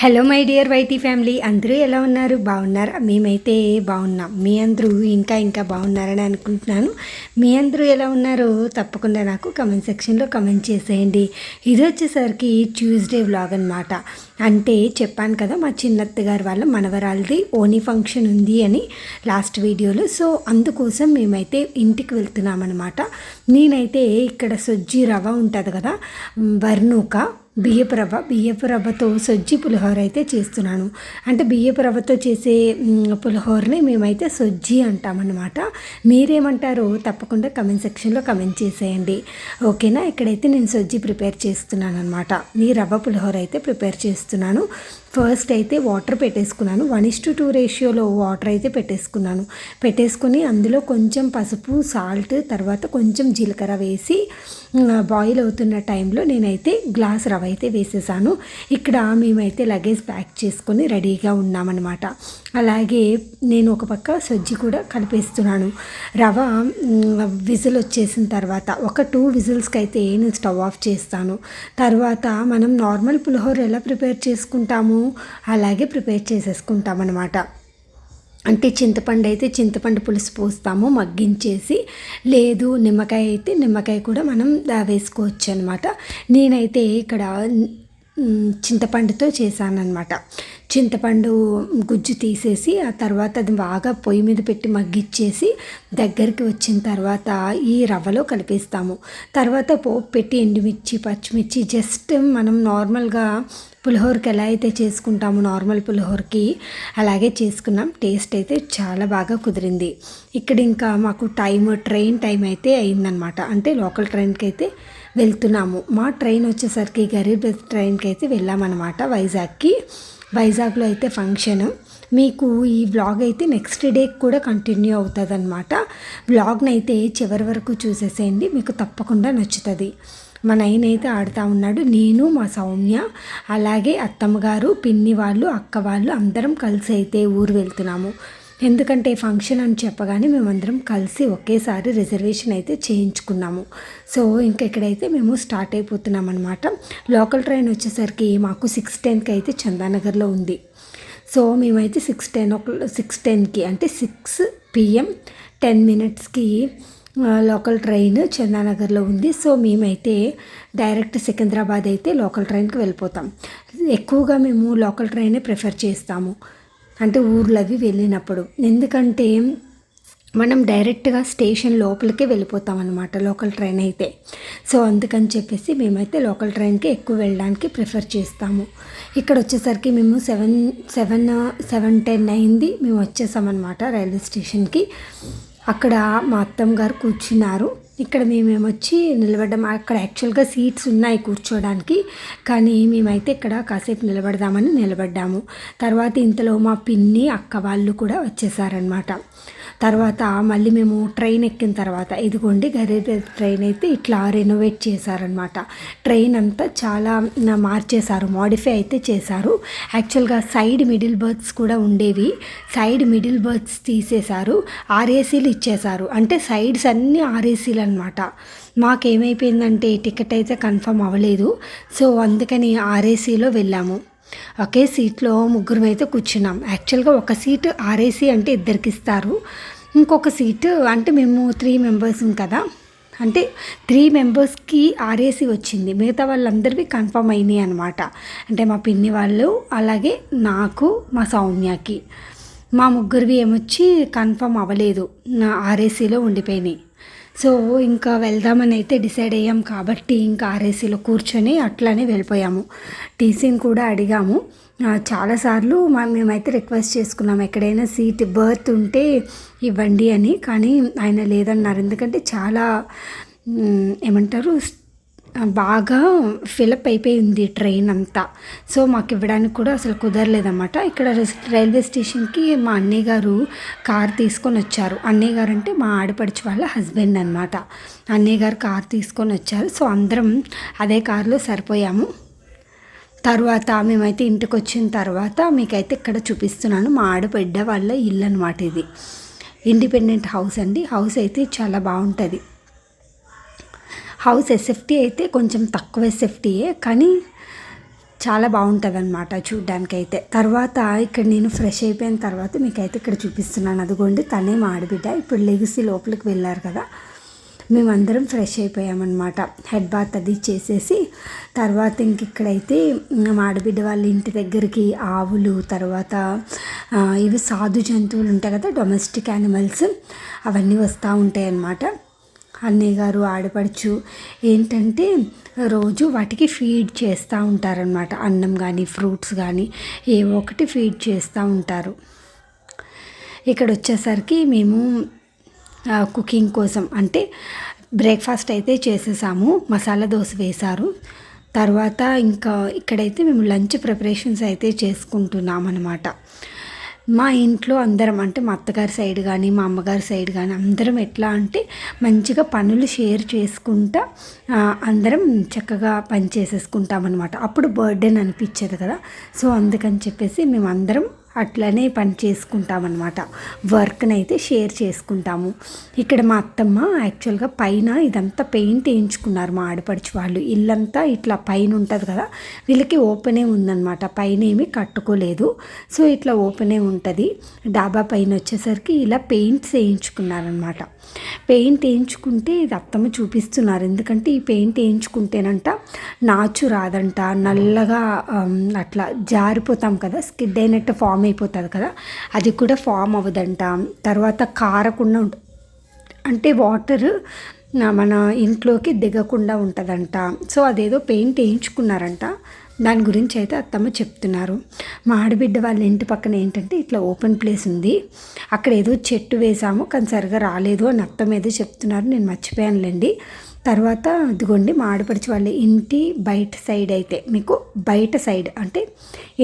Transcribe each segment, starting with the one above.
Hello my dear YT family అందరూ ఎలా ఉన్నారు? బాగున్నారు? మేమైతే బాగున్నాం. మీ అందరూ ఇంకా ఇంకా బాగున్నారని అనుకుంటున్నాను. మీ అందరూ ఎలా ఉన్నారో తప్పకుండా నాకు కమెంట్ సెక్షన్లో కమెంట్ చేసేయండి. ఇది వచ్చేసరికి ట్యూస్డే వ్లాగ్ అనమాట అంటే చెప్పాను కదా మా చిన్నత్త గారు వాళ్ళ మనవరాలది ఓనీ ఫంక్షన్ ఉంది అని లాస్ట్ వీడియోలో సో అందుకోసం మేమైతే ఇంటికి వెళ్తున్నామన్నమాట. నేనైతే ఇక్కడ సొజ్జి రవ ఉంటుంది కదా వర్ణూక. బియ్యపు రవ్వ బియ్యపు రవ్వతో సొజ్జి పులిహోర అయితే చేస్తున్నాను. అంటే బియ్యపు రవ్వతో చేసే పులిహోరని మేమైతే సొజ్జి అంటామన్నమాట. మీరేమంటారో తప్పకుండా కమెంట్ సెక్షన్లో కమెంట్ చేసేయండి. ఓకేనా? ఇక్కడైతే నేను సొజ్జి ప్రిపేర్ చేస్తున్నాను అనమాట ఈ రవ్వ పులిహోర అయితే ప్రిపేర్ చేస్తున్నాను. ఫస్ట్ అయితే వాటర్ పెట్టేసుకున్నాను. వన్ ఇస్ టు టూ రేషియోలో వాటర్ అయితే పెట్టేసుకున్నాను. పెట్టేసుకుని అందులో కొంచెం పసుపు సాల్ట్ తర్వాత కొంచెం జీలకర్ర వేసి బాయిల్ అవుతున్న టైంలో నేనైతే గ్లాస్ రవ్వ అయితే వేసేసాను. ఇక్కడ మేమైతే లగేజ్ ప్యాక్ చేసుకొని రెడీగా ఉన్నామన్నమాట. అలాగే నేను ఒక పక్క సజ్జి కూడా కలిపేస్తున్నాను. రవ విజిల్ వచ్చేసిన తర్వాత ఒక టూ విజిల్స్కి అయితే నేను స్టవ్ ఆఫ్ చేస్తాను. తర్వాత మనం నార్మల్ పులిహోర ఎలా ప్రిపేర్ చేసుకుంటాము అలాగే ప్రిపేర్ చేసేసుకుంటామన్నమాట. అంటే చింతపండు అయితే చింతపండు పులుసు పోస్తాము మగ్గించేసి లేదు నిమ్మకాయ అయితే నిమ్మకాయ కూడా మనం వేసుకోవచ్చు అనమాట నేనైతే ఇక్కడ చింతపండుతో చేశానన్నమాట చింతపండు గుజ్జు తీసేసి ఆ తర్వాత అది బాగా పొయ్యి మీద పెట్టి మగ్గిచ్చేసి దగ్గరికి వచ్చిన తర్వాత ఈ రవ్వలో కలిపేస్తాము. తర్వాత పోపు పెట్టి ఎండుమిర్చి పచ్చిమిర్చి జస్ట్ మనం నార్మల్గా పులిహోరకి ఎలా అయితే చేసుకుంటామో నార్మల్ పులిహోరకి అలాగే చేసుకున్నాం. టేస్ట్ అయితే చాలా బాగా కుదిరింది. ఇక్కడ ఇంకా మాకు టైం ట్రైన్ టైం అయితే అయిందనమాట అంటే లోకల్ ట్రైన్కి అయితే వెళ్తున్నాము. మా ట్రైన్ వచ్చేసరికి గరీబ్ ట్రైన్కి అయితే వెళ్ళామన్నమాట వైజాగ్కి. వైజాగ్లో అయితే ఫంక్షన్. మీకు ఈ వ్లాగ్ అయితే నెక్స్ట్ డే కూడా కంటిన్యూ అవుతుంది అనమాట వ్లాగ్ని అయితే చివరి వరకు చూసేసేయండి. మీకు తప్పకుండా నచ్చుతుంది. మా నైన్ అయితే ఆడుతూ ఉన్నాడు నేను మా సౌమ్య అలాగే అత్తమ్మ గారు పిన్ని వాళ్ళు అక్క వాళ్ళు అందరం కలిసి అయితే ఊరు వెళ్తున్నాము. ఎందుకంటే ఫంక్షన్ అని చెప్పగానే మేమందరం కలిసి ఒకేసారి రిజర్వేషన్ అయితే చేయించుకున్నాము. సో ఇంక ఇక్కడైతే మేము స్టార్ట్ అయిపోతున్నాం అనమాట లోకల్ ట్రైన్ వచ్చేసరికి మాకు సిక్స్ టెన్కి అయితే చందానగర్లో ఉంది. సో మేమైతే సిక్స్ టెన్ ఒక సిక్స్ టెన్కి అంటే సిక్స్ పిఎం టెన్ మినిట్స్కి లోకల్ ట్రైన్ చందానగర్లో ఉంది. సో మేమైతే డైరెక్ట్ సికింద్రాబాద్ అయితే లోకల్ ట్రైన్కి వెళ్ళిపోతాం. ఎక్కువగా మేము లోకల్ ట్రైనే ప్రిఫర్ చేస్తాము. అంటే ఊర్లు అవి వెళ్ళినప్పుడు. ఎందుకంటే మనం డైరెక్ట్గా స్టేషన్ లోపలికే వెళ్ళిపోతాం అనమాట లోకల్ ట్రైన్ అయితే. సో అందుకని చెప్పేసి మేమైతే లోకల్ ట్రైన్కి ఎక్కువ వెళ్ళడానికి ప్రిఫర్ చేస్తాము. ఇక్కడ వచ్చేసరికి మేము సెవెన్ సెవెన్ సెవెన్ టెన్ అయింది. మేము వచ్చేసామన్నమాట రైల్వే స్టేషన్కి. అక్కడ మా అత్తమ్మ గారు కూర్చున్నారు. ఇక్కడ మేమేమొచ్చి నిలబడ్డం. అక్కడ యాక్చువల్గా సీట్స్ ఉన్నాయి కూర్చోడానికి. కానీ మేమైతే ఇక్కడ కాసేపు నిలబడదామని నిలబడ్డాము. తర్వాత ఇంతలో మా పిన్ని అక్క వాళ్ళు కూడా వచ్చేసారనమాట తర్వాత మళ్ళీ మేము ట్రైన్ ఎక్కిన తర్వాత ఇదిగోండి గరీబ్ ట్రైన్ అయితే ఇట్లా రెనోవేట్ చేశారనమాట ట్రైన్ అంతా చాలా మార్చేశారు మాడిఫై అయితే చేశారు. యాక్చువల్గా సైడ్ మిడిల్ బర్త్స్ కూడా ఉండేవి. సైడ్ మిడిల్ బర్త్స్ తీసేశారు ఆర్ఏసీలు ఇచ్చేశారు. అంటే సైడ్స్ అన్నీ ఆర్ఏసీలు అనమాట మాకేమైపోయిందంటే టికెట్ అయితే కన్ఫర్మ్ అవ్వలేదు. సో అందుకని ఆర్ఏసీలో వెళ్ళాము. ఒకే సీట్లో ముగ్గురం అయితే కూర్చున్నాం. యాక్చువల్గా ఒక సీట్ ఆర్ఏసీ అంటే ఇద్దరికి ఇస్తారు. ఇంకొక సీటు అంటే మేము త్రీ మెంబర్స్ కదా. అంటే త్రీ మెంబర్స్కి ఆర్ఏసీ వచ్చింది. మిగతా వాళ్ళందరివి కన్ఫర్మ్ అయినాయి అనమాట అంటే మా పిన్ని వాళ్ళు అలాగే నాకు మా సౌమ్యకి. మా ముగ్గురివి ఏమొచ్చి కన్ఫర్మ్ అవ్వలేదు. నా ఆర్ఏసీలో ఉండిపోయినాయి. సో ఇంకా వెళ్దామని అయితే డిసైడ్ అయ్యాం కాబట్టి ఇంకా ఆర్ఏసీలో కూర్చొని అట్లానే వెళ్ళిపోయాము. టీసీని కూడా అడిగాము. చాలాసార్లు మా మేమైతే రిక్వెస్ట్ చేసుకున్నాం ఎక్కడైనా సీట్ బర్త్ ఉంటే ఇవ్వండి అని. కానీ ఆయన లేదన్నారు. ఎందుకంటే చాలా ఏమంటారు బాగా ఫిలప్ అయిపోయింది ట్రైన్ అంతా. సో మాకు ఇవ్వడానికి కూడా అసలు కుదరలేదన్నమాట. ఇక్కడ రైల్వే స్టేషన్కి మా అన్నయ్య గారు కార్ తీసుకొని వచ్చారు. అన్నయ్య గారు అంటే మా ఆడపడిచి వాళ్ళ హస్బెండ్ అనమాట అన్నయ్య గారు కార్ తీసుకొని వచ్చారు. సో అందరం అదే కారులో సరిపోయాము. తర్వాత మేమైతే ఇంటికి వచ్చిన తర్వాత మీకైతే ఇక్కడ చూపిస్తున్నాను. మా ఆడబిడ్డ వాళ్ళ ఇల్లు అనమాట ఇది. ఇండిపెండెంట్ హౌస్ అండి. హౌస్ అయితే చాలా బాగుంటుంది. హౌస్ ఎస్ఎఫ్టీ అయితే కొంచెం తక్కువ ఎస్ఎఫ్టీయే కానీ చాలా బాగుంటుంది అనమాట చూడ్డానికైతే. తర్వాత ఇక్కడ నేను ఫ్రెష్ అయిపోయిన తర్వాత మీకైతే ఇక్కడ చూపిస్తున్నాను. అదిగోండి తనే మా ఆడబిడ్డ. ఇప్పుడు లెగిసి లోపలికి వెళ్ళారు కదా. మేమందరం ఫ్రెష్ అయిపోయామన్నమాట. హెడ్ బాత్ అది చేసేసి తర్వాత ఇంక ఇక్కడైతే ఆడబిడ్డ వాళ్ళ ఇంటి దగ్గరికి ఆవులు తర్వాత ఇవి సాధు జంతువులు ఉంటాయి కదా డొమెస్టిక్ యానిమల్స్ అవన్నీ వస్తూ ఉంటాయి అన్నమాట అన్నయ్య గారు ఆడపడుచు ఏంటంటే రోజు వాటికి ఫీడ్ చేస్తూ ఉంటారనమాట అన్నం కానీ ఫ్రూట్స్ కానీ ఏవో ఒకటి ఫీడ్ చేస్తూ ఉంటారు. ఇక్కడ వచ్చేసరికి మేము కుకింగ్ కోసం అంటే బ్రేక్ఫాస్ట్ అయితే చేసేసాము. మసాలా దోశ వేశారు. తర్వాత ఇంకా ఇక్కడైతే మేము లంచ్ ప్రిపరేషన్స్ అయితే చేసుకుంటున్నాం అనమాట మా ఇంట్లో అందరం అంటే మా అత్తగారి సైడ్ కానీ మా అమ్మగారి సైడ్ కానీ అందరం ఎట్లా అంటే మంచిగా పనులు షేర్ చేసుకుంటా అందరం చక్కగా పని చేసేసుకుంటాం అనమాట అప్పుడు బర్త్డేని అనిపించేది కదా. సో అందుకని చెప్పేసి మేము అందరం అట్లనే పని చేసుకుంటామన్నమాట. వర్క్ని అయితే షేర్ చేసుకుంటాము. ఇక్కడ మా అత్తమ్మ యాక్చువల్గా పైన ఇదంతా పెయింట్ వేయించుకున్నారు మా ఆడపడుచు వాళ్ళు. ఇల్లంతా ఇట్లా పైన ఉంటుంది కదా వీళ్ళకి ఓపెనే ఉందన్నమాట. పైన ఏమీ కట్టుకోలేదు. సో ఇట్లా ఓపెనే ఉంటుంది. డాబా పైన వచ్చేసరికి ఇలా పెయింట్స్ వేయించుకున్నారనమాట పెయింట్ వేయించుకుంటే ఇది అత్తమ్మ చూపిస్తున్నారు. ఎందుకంటే ఈ పెయింట్ వేయించుకుంటేనంట నాచు రాదంట. నల్లగా అట్లా జారిపోతాం కదా స్కిడ్ అయినట్టు ఫామ్ అయిపోతుంది కదా. అది కూడా ఫామ్ అవ్వదంట. తర్వాత కారకుండా ఉంటుంది అంటే వాటర్ మన ఇంట్లోకి దిగకుండా ఉంటుందంట. సో అదేదో పెయింట్ వేయించుకున్నారంట. దాని గురించి అయితే అత్తమ్మ చెప్తున్నారు. మా ఆడబిడ్డ వాళ్ళ ఇంటి పక్కన ఏంటంటే ఇట్లా ఓపెన్ ప్లేస్ ఉంది. అక్కడ ఏదో చెట్టు వేసాము కానీ సరిగా రాలేదు అని అత్తమ్మ ఏదో చెప్తున్నారు. నేను మర్చిపోయానులేండి. తర్వాత ఇదిగోండి మా ఆడపడిచి వాళ్ళ ఇంటి బయట సైడ్ అయితే మీకు బయట సైడ్ అంటే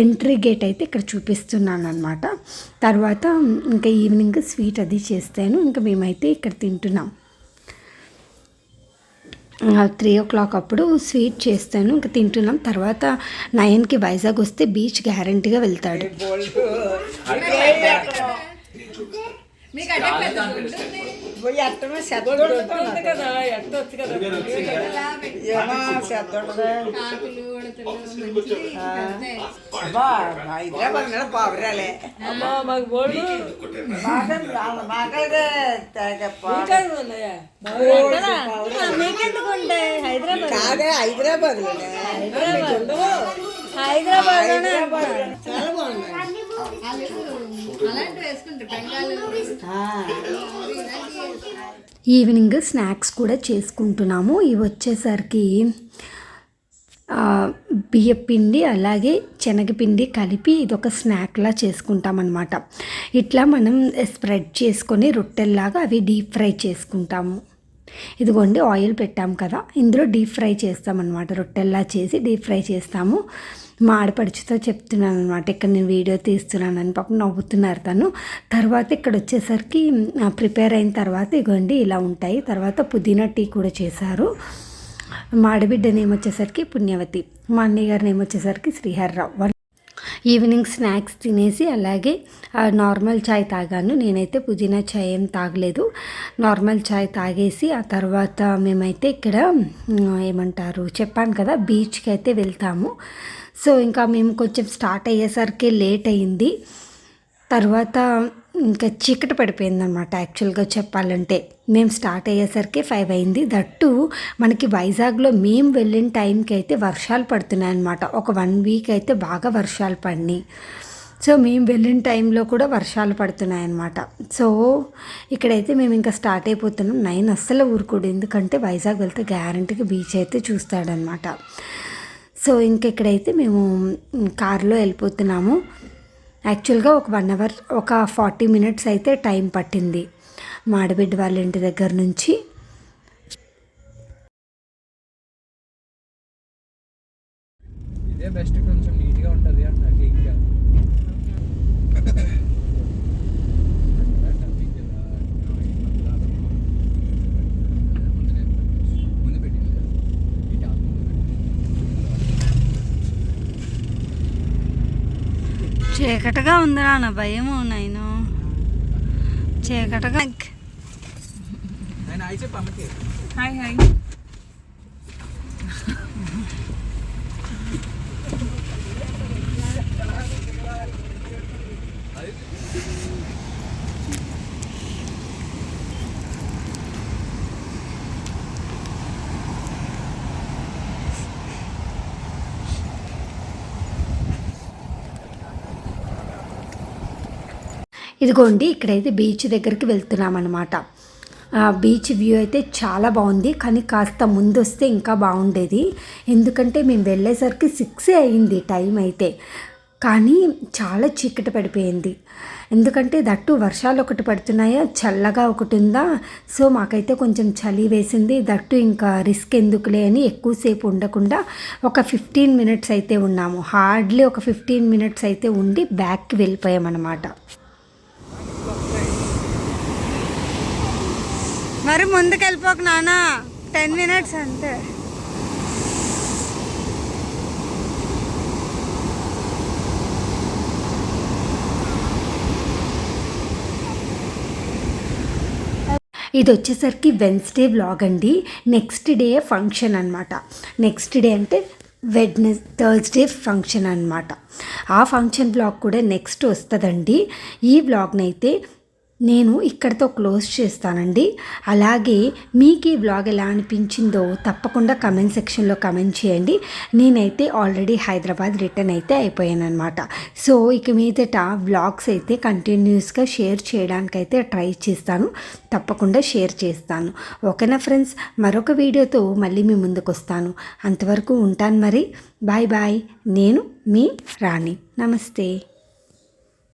ఎంట్రీ గేట్ అయితే ఇక్కడ చూపిస్తున్నాను అనమాట తర్వాత ఇంకా ఈవినింగ్ స్వీట్ అది చేస్తాను. ఇంకా మేమైతే ఇక్కడ తింటున్నాం. త్రీ ఓ క్లాక్ అప్పుడు స్వీట్ చేస్తాను. ఇంకా తింటున్నాం. తర్వాత నైన్కి వైజాగ్ వస్తే బీచ్ గ్యారంటీగా వెళ్తాడు. పోయి అబ్బా హైదరాబాద్ మీద బాబురాలే మాకు బోర్డు. మాకైతే మీకెందుకు ఉంటాయి హైదరాబాద్. కాదే హైదరాబాద్. హైదరాబాద్. చాలా బాగుంది ఈవినింగ్ స్నాక్స్ కూడా చేసుకుంటున్నాము. ఇవి వచ్చేసరికి బియ్యపిండి అలాగే శనగపిండి కలిపి ఇదొక స్నాక్లా చేసుకుంటామన్నమాట. ఇట్లా మనం స్ప్రెడ్ చేసుకొని రొట్టెల్లాగా అవి డీప్ ఫ్రై చేసుకుంటాము. ఇదిగోండి ఆయిల్ పెట్టాం కదా. ఇందులో డీప్ ఫ్రై చేస్తామన్నమాట. రొట్టెల్లా చేసి డీప్ ఫ్రై చేస్తాము. మా ఆడపడుచుతో చెప్తున్నాను అనమాట ఇక్కడ నేను వీడియో తీస్తున్నానని పాపం నవ్వుతున్నారు తను. తర్వాత ఇక్కడ వచ్చేసరికి ప్రిపేర్ అయిన తర్వాత ఇగోండి ఇలా ఉంటాయి. తర్వాత పుదీనా టీ కూడా చేశారు. మా ఆడబిడ్డ నేమ్ వచ్చేసరికి పుణ్యవతి. మా అన్నయ్య గారి నేమ్ వచ్చేసరికి శ్రీహర్రావు. ఈవినింగ్ స్నాక్స్ తినేసి అలాగే నార్మల్ చాయ్ తాగాను. నేనైతే పుదీనా చాయ్ ఏం తాగలేదు. నార్మల్ చాయ్ తాగేసి ఆ తర్వాత మేమైతే ఇక్కడ ఏమంటారు చెప్పాను కదా బీచ్కి అయితే వెళ్తాము. సో ఇంకా మేము కొంచెం స్టార్ట్ అయ్యేసరికి లేట్ అయింది. తర్వాత ఇంకా చీకటి పడిపోయింది అనమాట యాక్చువల్గా చెప్పాలంటే. మేము స్టార్ట్ అయ్యేసరికి ఫైవ్ అయింది. దట్టు మనకి వైజాగ్లో మేము వెళ్ళిన టైంకి అయితే వర్షాలు పడుతున్నాయి అనమాట ఒక వన్ వీక్ అయితే బాగా వర్షాలు పడినాయి. సో మేము వెళ్ళిన టైంలో కూడా వర్షాలు పడుతున్నాయన్నమాట. సో ఇక్కడైతే మేము ఇంకా స్టార్ట్ అయిపోతున్నాం. నైన్ అస్సలు ఊరుకోడు. ఎందుకంటే వైజాగ్ వెళ్తే గ్యారంటీకి బీచ్ అయితే చూస్తాడనమాట సో ఇంక ఇక్కడైతే మేము కారులో వెళ్ళిపోతున్నాము. యాక్చువల్గా ఒక వన్ అవర్ ఒక ఫార్టీ మినిట్స్ అయితే టైం పట్టింది. మాడబిడ్డ వాళ్ళ ఇంటి దగ్గర నుంచి. ఇదే బెస్ట్ కొంచెం నీట్గా ఉంటుంది అంట క్లీన్గా ముందు పెట్టింది ఈ ట్యాప్ ముందు చీకటిగా ఉంది నాన్న భయము నేను చీకటిగా హాయ్ హాయ్. ఇదిగోండి ఇక్కడైతే బీచ్ దగ్గరికి వెళ్తున్నాం అనమాట బీచ్ వ్యూ అయితే చాలా బాగుంది కానీ కాస్త ముందు వస్తే ఇంకా బాగుండేది. ఎందుకంటే మేము వెళ్ళేసరికి సిక్సే అయింది టైం అయితే. కానీ చాలా చీకటి పడిపోయింది. ఎందుకంటే దట్టు వర్షాలు ఒకటి పడుతున్నాయా చల్లగా ఒకటి ఉందా? సో మాకైతే కొంచెం చలి వేసింది. దట్టు ఇంకా రిస్క్ ఎందుకులే అని ఎక్కువసేపు ఉండకుండా ఒక ఫిఫ్టీన్ మినిట్స్ అయితే ఉన్నాము. హార్డ్లీ ఒక ఫిఫ్టీన్ మినిట్స్ అయితే ఉండి బ్యాక్కి వెళ్ళిపోయామన్నమాట. మరి ముందుకు వెళ్ళిపోక టెన్ మినిట్స్ అంతే. ఇది వచ్చేసరికి వెన్స్డే వ్లాగ్ అండి. నెక్స్ట్ డే ఫంక్షన్ అనమాట నెక్స్ట్ డే అంటే వెడ్నెస్ థర్స్డే ఫంక్షన్ అనమాట ఆ ఫంక్షన్ బ్లాగ్ కూడా నెక్స్ట్ వస్తుందండి. ఈ బ్లాగ్నైతే అయితే నేను ఇక్కడితో క్లోజ్ చేస్తానండి. అలాగే మీకు ఈ వ్లాగ్ ఎలా అనిపించిందో తప్పకుండా కమెంట్ సెక్షన్లో కమెంట్ చేయండి. నేనైతే ఆల్రెడీ హైదరాబాద్ రిటర్న్ అయితే అయిపోయాను అనమాట సో ఇక మీదట వ్లాగ్స్ అయితే కంటిన్యూస్గా షేర్ చేయడానికైతే ట్రై చేస్తాను. తప్పకుండా షేర్ చేస్తాను. ఓకేనా ఫ్రెండ్స్? మరొక వీడియోతో మళ్ళీ మీ ముందుకు వస్తాను. అంతవరకు ఉంటాను మరి. Bye bye. నేను మీ రాణి. నమస్తే.